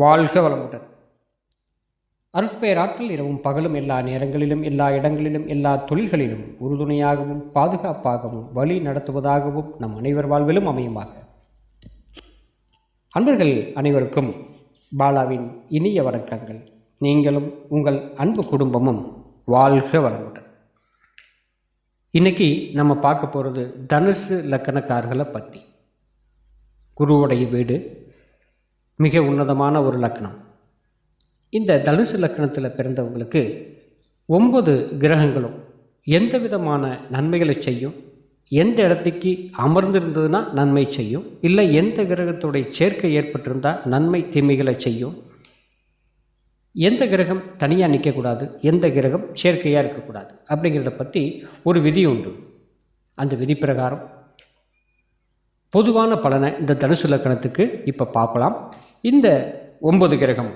வாழ்க வளமுடன். அருட்பெயராற்றல் இரவும் பகலும் எல்லா நேரங்களிலும் எல்லா இடங்களிலும் எல்லா தொழில்களிலும் உறுதுணையாகவும் பாதுகாப்பாகவும் வழி நடத்துவதாகவும் நம் அனைவர் வாழ்விலும் அமையுமாக. அன்பர்கள் அனைவருக்கும் பாலாவின் இனிய வணக்கங்கள். நீங்களும் உங்கள் அன்பு குடும்பமும் வாழ்க வளமுடன். இன்னைக்கு நம்ம பார்க்க போகிறது தனுசு லக்கணக்காரர்களை பற்றி குருவுடைய வீடு மிக உன்னதமான ஒரு லக்னம் இந்த தனுசு லக்னத்தில் பிறந்தவங்களுக்கு ஒன்பது கிரகங்களும் எந்த விதமான நன்மைகளை செய்யும்? எந்த இடத்துக்கு அமர்ந்திருந்ததுன்னா நன்மை செய்யும்? இல்லை எந்த கிரகத்துடைய சேர்க்கை ஏற்பட்டிருந்தால் நன்மை தீமைகளை செய்யும்? எந்த கிரகம் தனியாக நிற்கக்கூடாது எந்த கிரகம் சேர்க்கையாக இருக்கக்கூடாது? அப்படிங்கிறத பற்றி ஒரு விதி உண்டு. அந்த விதி பிரகாரம் பொதுவான பலனை இந்த தனுசு லக்கணத்துக்கு இப்போ பார்க்கலாம் இந்த ஒன்பது கிரகம்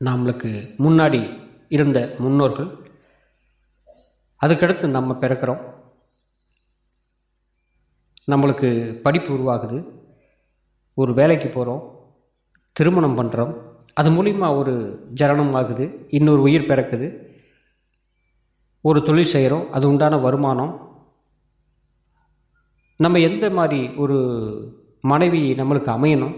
நம்மளுக்கு முன்னாடி இருந்த முன்னோர்கள் அதுக்கடுத்து நம்ம பிறக்கிறோம். நம்மளுக்கு படிப்பு உருவாகுது ஒரு வேலைக்கு போகிறோம் திருமணம் பண்ணுறோம் அது மூலிமா ஒரு ஜனனம் ஆகுது இன்னொரு உயிர் பிறக்குது ஒரு தொழில் செய்கிறோம் அது உண்டான வருமானம். நம்ம எந்த மாதிரி ஒரு மனைவி நம்மளுக்கு அமையணும்.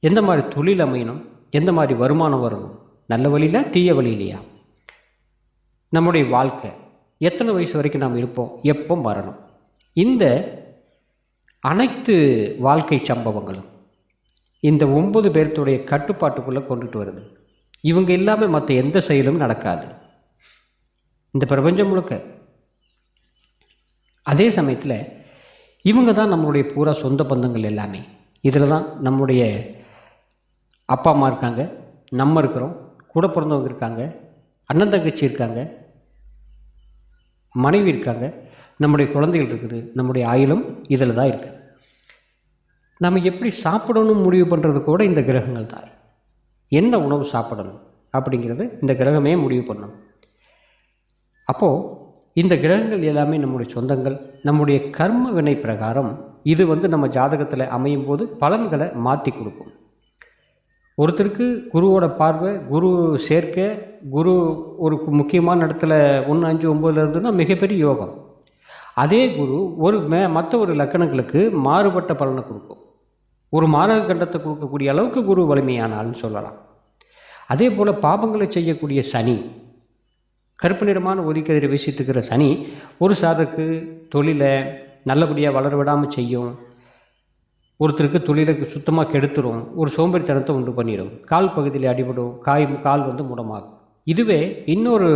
எந்த மாதிரி தொழில் அமையணும்? எந்த மாதிரி வருமானம் வரணும்? நல்ல வழியில் தீய வழியிலையா? நம்முடைய வாழ்க்கை. எத்தனை வயசு வரைக்கும் நாம் இருப்போம்? எப்போ வரணும் இந்த அனைத்து வாழ்க்கை சம்பவங்களும் இந்த ஒன்பது பேர்த்துடைய கட்டுப்பாட்டுக்குள்ளே கொண்டுட்டு வருது. இவங்க இல்லாமல் மற்ற எந்த செயலும் நடக்காது. இந்த பிரபஞ்சம் முழுக்க. அதே சமயத்தில் இவங்க தான் நம்மளுடைய பூரா சொந்த பந்தங்கள் எல்லாமே. இதில் தான் நம்முடைய அப்பா அம்மா இருக்காங்க நம்ம இருக்கிறோம் கூட பிறந்தவங்க இருக்காங்க அண்ணன் தங்கச்சி இருக்காங்க மனைவி இருக்காங்க நம்முடைய குழந்தைகள் இருக்குது நம்முடைய ஆயுளும் இதில் தான் இருக்குது நம்ம எப்படி சாப்பிடணும் முடிவு பண்ணுறது கூட இந்த கிரகங்கள் தான். என்ன உணவு சாப்பிடணும் அப்படிங்கிறது இந்த கிரகமே முடிவு பண்ணணும் அப்போது இந்த கிரகங்கள் எல்லாமே நம்முடைய சொந்தங்கள் நம்முடைய கர்ம வினை பிரகாரம் இது வந்து நம்ம ஜாதகத்தில் அமையும் போது பலன்களை மாற்றி கொடுக்கும். ஒருத்தருக்கு குருவோட பார்வை குரு சேர்க்க குரு ஒரு முக்கியமான இடத்துல ஒன்று அஞ்சு ஒம்பதுல இருந்ததுன்னா மிகப்பெரிய யோகம். அதே குரு ஒரு மே மற்ற ஒரு லக்கணங்களுக்கு மாறுபட்ட பலனை கொடுக்கும். ஒரு மாரக கண்டத்தை கொடுக்கக்கூடிய அளவுக்கு குரு வலிமையானால்னு சொல்லலாம். அதே போல் பாபங்களை செய்யக்கூடிய சனி கருப்பு நிறமான ஒலிக்கதிரை வீசிட்டுருக்கிற சனி ஒரு சாருக்கு தொழிலை நல்லபடியாக வளர விடாமல் செய்யும். ஒருத்தருக்கு தொழிலை சுத்தமாக கெடுத்துரும். ஒரு சோம்பேறித்தனத்தை உண்டு பண்ணிடும். கால் பகுதியில் அடிபடும். காய் கால் வந்து முடமாகும். இதுவே இன்னொரு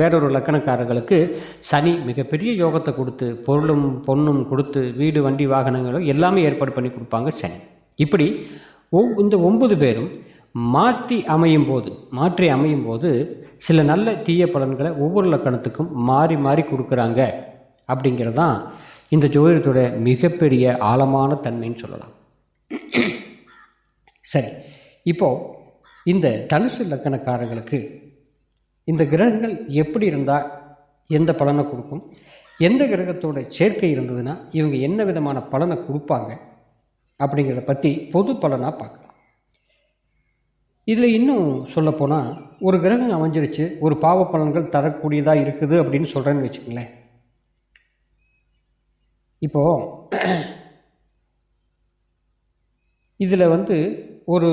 வேறொரு லக்கணக்காரர்களுக்கு சனி மிகப்பெரிய யோகத்தை கொடுத்து பொருளும் பொண்ணும் கொடுத்து வீடு வண்டி வாகனங்களும் எல்லாமே ஏற்பாடு பண்ணி கொடுப்பாங்க சனி. இப்படி ஒ இந்த ஒன்பது பேரும் மாற்றி அமையும் போது மாற்றி அமையும் போது சில நல்ல தீய பலன்களை ஒவ்வொரு லக்கணத்துக்கும் மாறி மாறி கொடுக்குறாங்க அப்படிங்கிறது தான் இந்த ஜோதிடத்தோட மிகப்பெரிய ஆழமான தன்மைன்னு சொல்லலாம். சரி இப்போது இந்த தனுசு லக்கணக்காரர்களுக்கு இந்த கிரகங்கள் எப்படி இருந்தால் எந்த பலனை கொடுக்கும் எந்த கிரகத்தோட சேர்க்கை இருந்ததுன்னா இவங்க என்ன விதமான பலனை கொடுப்பாங்க அப்படிங்கிறத பற்றி பொது பலனாக பார்க்கலாம். இதில் இன்னும் சொல்லப்போனால் ஒரு கிரகம் அமைஞ்சிருச்சு ஒரு பாவ பலன்கள் தரக்கூடியதாக இருக்குது அப்படின்னு சொல்கிறேன்னு வச்சுக்கங்களேன். இப்போது இதில் வந்து ஒரு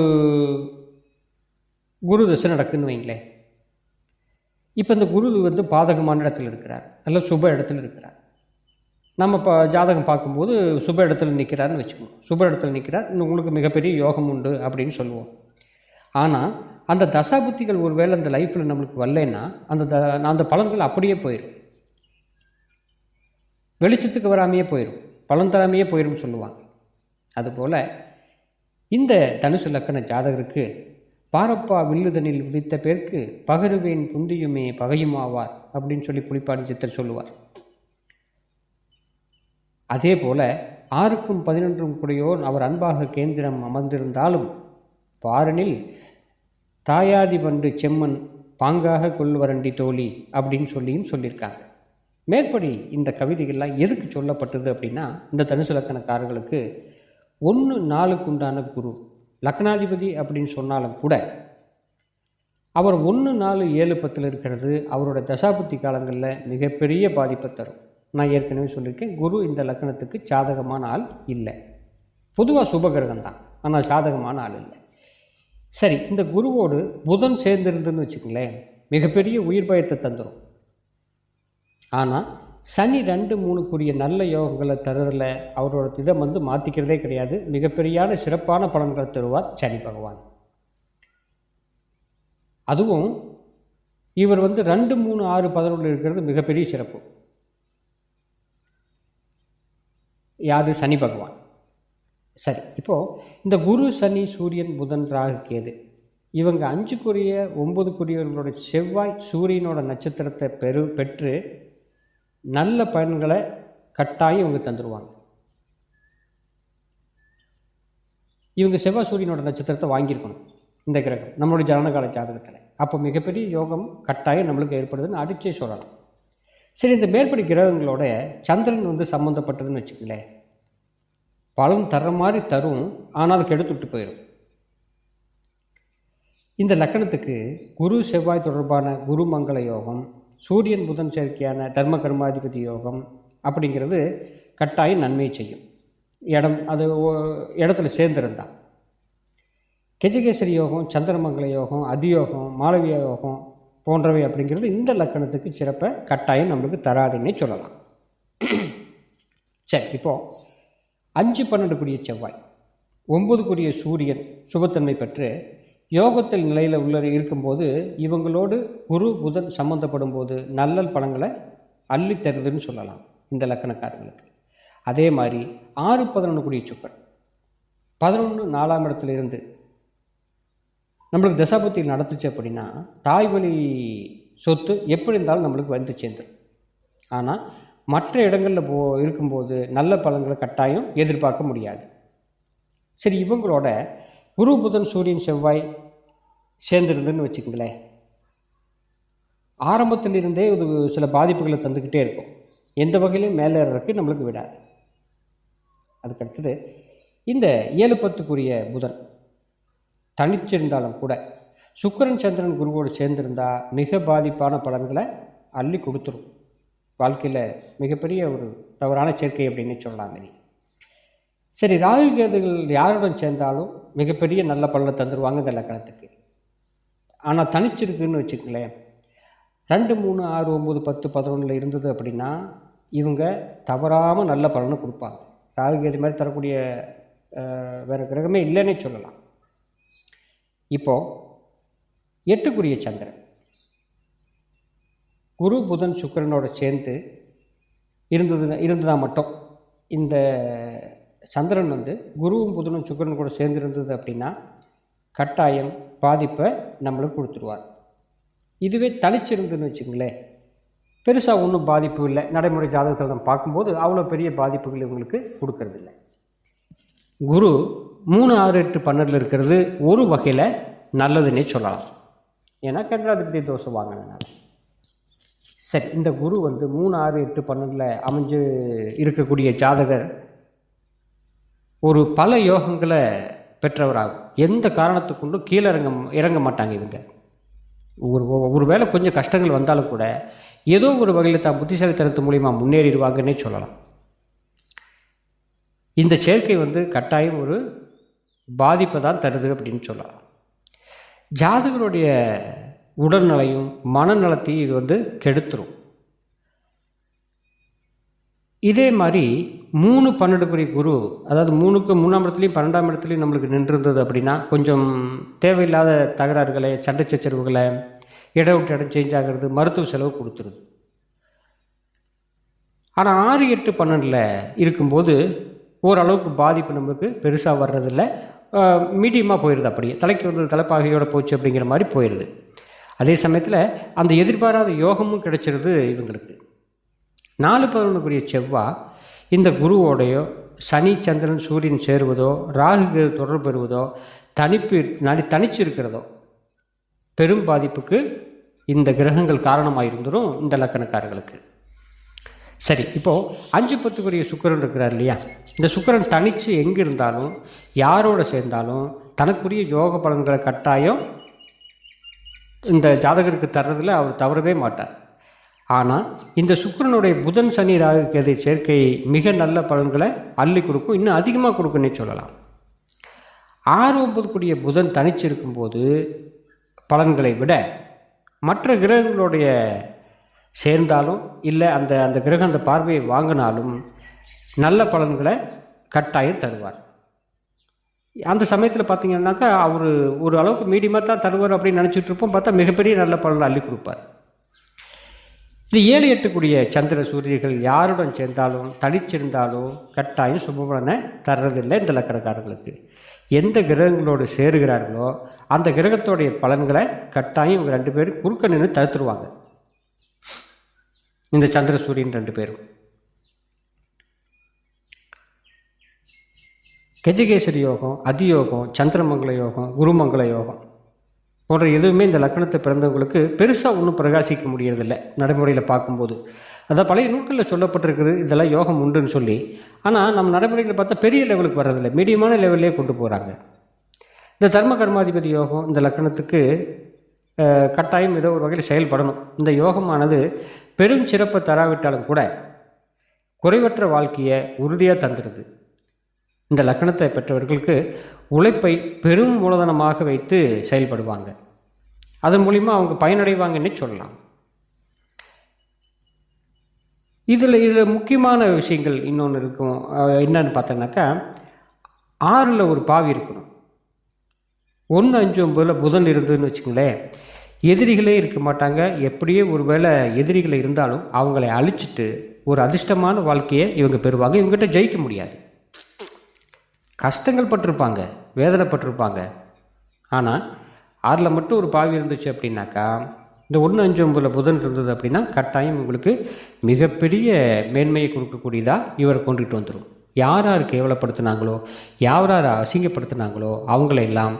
குரு தசை நடக்குன்னு வைங்களேன். இப்போ இந்த குரு வந்து பாதகமான இடத்துல இருக்கிறார். நல்ல சுப இடத்துல இருக்கிறார். நம்ம இப்போ ஜாதகம் பார்க்கும்போது சுப இடத்துல நிற்கிறாருன்னு வச்சுக்கோங்க. சுப இடத்துல நிற்கிறார் இன்னும் உங்களுக்கு மிகப்பெரிய யோகம் உண்டு அப்படின்னு சொல்லுவோம். ஆனால் அந்த தசாபுத்திகள் ஒரு வேளை அந்த லைஃப்பில் நம்மளுக்கு வரலைன்னா அந்த த அந்த பலன்கள் அப்படியே போயிடும் வெளிச்சத்துக்கு வராமையே போயிடும் பலன் தராமையே போயிடும் சொல்லுவாங்க. அதுபோல் இந்த தனுசு லக்கண ஜாதகருக்கு பாரப்பா வில்லுதனில் விழித்த பேருக்கு பகருவேன் புந்தியுமே பகையுமாவார் அப்படின்னு சொல்லி புலிப்பாடி சித்தர் சொல்லுவார். அதே போல் ஆறுக்கும் பதினொன்றும் கூடையோர் அவர் அன்பாக கேந்திரம் அமர்ந்திருந்தாலும் பாரனில் தாயாதி பண்டு செம்மன் பாங்காக கொள்வரண்டி தோழி அப்படின்னு சொல்லியும் சொல்லியிருக்காங்க. மேற்படி இந்த கவிதைகள்லாம் எதுக்கு சொல்லப்பட்டது அப்படின்னா இந்த தனுசு லக்கணக்காரர்களுக்கு ஒன்று நாளுக்கு உண்டான குரு லக்னாதிபதி அப்படின்னு சொன்னாலும் கூட அவர் ஒன்று நாலு ஏழு பத்தில் இருக்கிறது அவரோட தசாபுத்தி காலங்களில் மிகப்பெரிய பாதிப்பை தரும். நான் ஏற்கனவே சொல்லியிருக்கேன் குரு இந்த லக்கணத்துக்கு சாதகமான ஆள் இல்லை. பொதுவாக சுபகிரகம் தான் ஆனால் சாதகமான ஆள் இல்லை. சரி இந்த குருவோடு புதன் சேர்ந்திருந்துன்னு வச்சுக்கோங்களேன் மிகப்பெரிய உயிர் பயத்தை தந்துடும் ஆனால் சனி ரெண்டு மூணுக்குரிய நல்ல யோகங்களை தருதில் அவரோட இதை வந்து மாற்றிக்கிறதே கிடையாது. மிகப்பெரியான சிறப்பான பலன்களை தருவார் சனி பகவான். அதுவும் இவர் வந்து ரெண்டு மூணு ஆறு பதினொன்று இருக்கிறது மிகப்பெரிய சிறப்பு. யாது சனி பகவான். சரி இப்போது இந்த குரு சனி சூரியன் புதன் ராகு கேது இவங்க அஞ்சுக்குரிய ஒம்பதுக்குரியவர்களோட செவ்வாய் சூரியனோட நட்சத்திரத்தை பெரு பெற்று நல்ல பயன்களை கட்டாயம் இவங்க தந்துடுவாங்க இவங்க செவ்வாய் சூரியனோட நட்சத்திரத்தை வாங்கியிருக்கணும் இந்த கிரகம் நம்மளுடைய ஜனனகால ஜாதகத்தில். அப்போ மிகப்பெரிய யோகம் கட்டாயம் நம்மளுக்கு ஏற்படுதுன்னு அடிச்சே சொல்லலாம். சரி இந்த மேற்படி கிரகங்களோட சந்திரன் வந்து சம்மந்தப்பட்டதுன்னு வச்சுக்கங்களேன். பலன் தர்ற மாதிரி தரும் ஆனால் அது கெடுத்துட்டு போயிடும் இந்த லக்கணத்துக்கு குரு செவ்வாய் தொடர்பான குரு மங்கள யோகம் சூரியன் புதன் சேர்க்கையான தர்ம கர்மாதிபதி யோகம் அப்படிங்கிறது கட்டாயம் நன்மை செய்யும். இடம் அது ஓ- இடத்துல சேர்ந்திருந்தா. கெஜகேசரி யோகம் சந்திரமங்கல யோகம் அதியோகம் மாளவிய யோகம் போன்றவை அப்படிங்கிறது இந்த லக்கணத்துக்கு சிறப்பை கட்டாயம் நம்மளுக்கு தராதுன்னே சொல்லலாம். சரி இப்போது அஞ்சு பன்னெண்டுக்குரிய செவ்வாய் ஒன்பதுக்குரிய சூரியன் சுபத்தன்மை பெற்று யோகத்தில் நிலையில் உள்ள இருக்கும்போது இவங்களோடு குரு புதன் சம்மந்தப்படும் போது நல்லல் பழங்களை அள்ளி தருதுன்னு சொல்லலாம் இந்த லக்கணக்காரங்களுக்கு அதே மாதிரி ஆறு பதினொன்று சுக்கர் பதினொன்று நாலாம் இடத்துல இருந்து நம்மளுக்கு தசாபத்தி நடத்துச்சு அப்படின்னா தாய் வழி சொத்து எப்படி இருந்தாலும் நம்மளுக்கு வந்து சேர்ந்துடும் ஆனால் மற்ற இடங்களில் போ இருக்கும்போது நல்ல பலன்களை கட்டாயம் எதிர்பார்க்க முடியாது. சரி இவங்களோட குரு புதன் சூரியன் செவ்வாய் சேர்ந்துருந்துன்னு வச்சுக்கங்களேன். ஆரம்பத்திலிருந்தே இது சில பாதிப்புகளை தந்துக்கிட்டே இருக்கும். எந்த வகையிலையும் மேலே ஏறதுக்கு நம்மளுக்கு விடாது. அதுக்கடுத்தது இந்த ஏழு பத்துக்குரிய புதன் தனிச்சிருந்தாலும் கூட சுக்கிரன் சந்திரன் குருவோடு சேர்ந்திருந்தால் மிக பாதிப்பான பலன்களை அள்ளி கொடுத்துரும். வாழ்க்கையில் மிகப்பெரிய ஒரு தவறான சேர்க்கை அப்படின்னு சொல்லலாம் இது சரி ராகு கேதுகள் யாருடன் சேர்ந்தாலும் மிகப்பெரிய நல்ல பலனை தந்துடுவாங்க இந்த லக்கணத்துக்கு. ஆனால் தனிச்சிருக்குன்னு வச்சுக்கங்களேன். ரெண்டு மூணு ஆறு ஒம்பது பத்து பதினொன்றில் இருந்தது அப்படின்னா இவங்க தவறாமல் நல்ல பலனை கொடுப்பாங்க. ராகு கேது மாதிரி தரக்கூடிய வேறு கிரகமே இல்லைன்னே சொல்லலாம். இப்போது எட்டுக்குரிய சந்திரன். குரு புதன் சுக்கரனோட சேர்ந்து இருந்தது இருந்ததாக மட்டும். இந்த சந்திரன் வந்து குருவும் புதனும் சுக்கரன் கூட சேர்ந்து இருந்தது அப்படின்னா கட்டாயம் பாதிப்பை நம்மளுக்கு கொடுத்துருவார். இதுவே தனிச்சிருந்துன்னு வச்சுங்களேன் பெருசாக ஒன்றும் பாதிப்பு இல்லை. நடைமுறை ஜாதகத்தில் நம்ம பார்க்கும்போது அவ்வளோ பெரிய பாதிப்புகள் இவங்களுக்கு கொடுக்கறதில்ல. குரு மூணு ஆறு எட்டு பன்னெண்டில் இருக்கிறது ஒரு வகையில் நல்லதுன்னே சொல்லலாம். ஏன்னா கேந்திராதிபதி தோசை வாங்கினதுனால சரி இந்த குரு வந்து மூணு ஆறு எட்டு பன்னெண்டில் அமைஞ்சு இருக்கக்கூடிய ஜாதகர் ஒரு பல யோகங்களை பெற்றவராகும். எந்த காரணத்துக்கொண்டும் கீழே இறங்க இறங்க மாட்டாங்க இவங்க. ஒரு ஒரு வேளை கொஞ்சம் கஷ்டங்கள் வந்தாலும் கூட ஏதோ ஒரு வகையில் தான் புத்திசாலித்தனத்து மூலிமா முன்னேறிடுவாங்கன்னே சொல்லலாம். இந்த சேர்க்கை வந்து கட்டாயம் ஒரு பாதிப்பை தான் தருது அப்படின்னு சொல்லலாம். ஜாதகருடைய உடல்நலையும் மனநலத்தையும் இது வந்து கெடுத்துரும். இதே மாதிரி மூணு பன்னெண்டுக்குரிய குரு அதாவது மூணுக்கு மூணாம் இடத்துலையும் பன்னெண்டாம் இடத்துலையும் நம்மளுக்கு நின்றிருந்தது அப்படின்னா கொஞ்சம் தேவையில்லாத தகராறுகளை சண்டை சச்சரவுகளை இடம் விட்டு இடம் சேஞ்ச் ஆகிறது மருத்துவ செலவு கொடுத்துருது. ஆனால் ஆறு எட்டு பன்னெண்டில் இருக்கும்போது ஓரளவுக்கு பாதிப்பு நம்மளுக்கு பெருசாக வர்றதில்ல. மீடியமாக போயிடுது அப்படியே. தலைக்கு வந்து தலைப்பாகையோடு போச்சு அப்படிங்கிற மாதிரி போயிடுது அதே சமயத்தில் அந்த எதிர்பாராத யோகமும் கிடைச்சிருது இவங்களுக்கு. நாலு பதினொன்றுக்குரிய செவ்வாய் இந்த குருவோடையோ சனி சந்திரன் சூரியன் சேருவதோ ராகு தொடர்பு பெறுவதோ தனிப்பு நடி தனிச்சு இருக்கிறதோ பெரும் பாதிப்புக்கு இந்த கிரகங்கள் காரணமாக இருந்துடும் இந்த லக்கணக்காரர்களுக்கு. சரி இப்போது அஞ்சு பத்துக்குரிய சுக்கரன் இருக்கிறார் இல்லையா? இந்த சுக்கரன் தனித்து எங்கே இருந்தாலும் யாரோட சேர்ந்தாலும் தனக்குரிய யோக பலன்களை கட்டாயம் இந்த ஜாதகருக்கு தர்றதில் அவர் தவறவே மாட்டார். ஆனால் இந்த சுக்கரனுடைய புதன் சனி ராகு கேது சேர்க்கை மிக நல்ல பலன்களை அள்ளி கொடுக்கும் இன்னும் அதிகமாக கொடுக்குன்னே சொல்லலாம். ஆறு ஒன்பதுக்குரிய புதன் தனிச்சிருக்கும்போது பலன்களை விட மற்ற கிரகங்களுடைய சேர்ந்தாலும் இல்லை அந்த அந்த கிரகம் அந்த பார்வையை வாங்கினாலும் நல்ல பலன்களை கட்டாயம் தருவார். அந்த சமயத்தில் பார்த்தீங்கன்னாக்கா அவர் ஒரு அளவுக்கு மீடியமாக தான் தருவார் அப்படின்னு நினச்சிட்டு இருப்போம். பார்த்தா மிகப்பெரிய நல்ல பலனை அள்ளி கொடுப்பார். இது ஏழு எட்டுக்குரிய சந்திர சூரியர்கள் யாருடன் சேர்ந்தாலும் தனிச்சிருந்தாலும் கட்டாயம் சுபபலனை தர்றதில்லை இந்த லக்கணக்காரர்களுக்கு. எந்த கிரகங்களோடு சேருகிறார்களோ அந்த கிரகத்தோடைய பலன்களை கட்டாயம் இவங்க ரெண்டு பேரும் குறுக்க நின்று தடுத்துருவாங்க இந்த சந்திர சூரியன் ரெண்டு பேரும். கஜகேசரி யோகம் அதியோகம் சந்திரமங்கல யோகம் குருமங்கல யோகம் போன்ற எதுவுமே இந்த லக்கணத்தை பிறந்தவங்களுக்கு பெருசாக ஒன்றும் பிரகாசிக்க முடியறதில்ல நடைமுறையில் பார்க்கும்போது. அதான் பழைய நூல்களில் சொல்லப்பட்டிருக்குது இதெல்லாம் யோகம் உண்டுன்னு சொல்லி. ஆனால் நம்ம நடைமுறையில் பார்த்தா பெரிய லெவலுக்கு வர்றதில்லை மீடியமான லெவல்லே கொண்டு போகிறாங்க இந்த தர்ம கர்மாதிபதி யோகம் இந்த லக்கணத்துக்கு கட்டாயம் ஏதோ ஒரு வகையில் செயல்படணும். இந்த யோகமானது பெரும் சிறப்பை தராவிட்டாலும் கூட குறைவற்ற வாழ்க்கையை உறுதியாக தந்துடுது. இந்த லக்கணத்தை பெற்றவர்களுக்கு உழைப்பை பெரும் மூலதனமாக வைத்து செயல்படுவாங்க. அதன் மூலிமா அவங்க பயனடைவாங்கன்னே சொல்லலாம். இதில் இதில் முக்கியமான விஷயங்கள் இன்னொன்று இருக்கும். என்னன்னு பார்த்தோன்னாக்கா ஆறில் ஒரு பாவி இருக்கணும். ஒன்று அஞ்சு ஒம்பதில் புதன் இருந்ததுன்னு வச்சுங்களேன் எதிரிகளே இருக்க மாட்டாங்க. எப்படியே ஒரு வேளை எதிரிகள் இருந்தாலும் அவங்களை அழிச்சிட்டு ஒரு அதிர்ஷ்டமான வாழ்க்கையை இவங்க பெறுவாங்க. இவங்ககிட்ட ஜெயிக்க முடியாது. கஷ்டங்கள் பட்டிருப்பாங்க வேதனைப்பட்டிருப்பாங்க. ஆனால் ஆறில் மட்டும் ஒரு பாவி இருந்துச்சு அப்படின்னாக்கா இந்த ஒன்று அஞ்சு ஒம்பதில் புதன் இருந்தது அப்படின்னா கட்டாயம் உங்களுக்கு மிகப்பெரிய மேன்மையை கொடுக்கக்கூடியதாக இவரை கொண்டுகிட்டு வந்துடும் யார் யார் கேவலப்படுத்தினாங்களோ யார் யார் அசிங்கப்படுத்தினாங்களோ அவங்களையெல்லாம்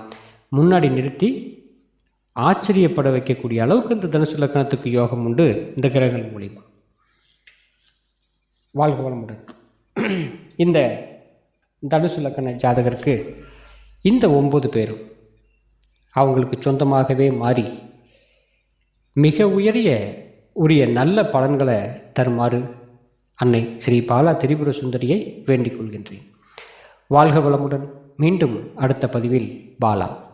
முன்னாடி நிறுத்தி ஆச்சரியப்பட வைக்கக்கூடிய அளவுக்கு இந்த தனுசு லக்னத்துக்கு யோகம் உண்டு இந்த கிரகங்கள் மூலிமா வாழ்க வளமுடன். இந்த தனுசு லக்கண ஜாதகருக்கு இந்த ஒம்பது பேரும் அவங்களுக்கு சொந்தமாகவே மாறி மிக உயரிய உரிய நல்ல பலன்களை தருமாறு அன்னை ஸ்ரீ பாலா திரிபுர சுந்தரியை வேண்டிக் கொள்கின்றேன். வாழ்க வளமுடன் மீண்டும் அடுத்த பதிவில் பாலா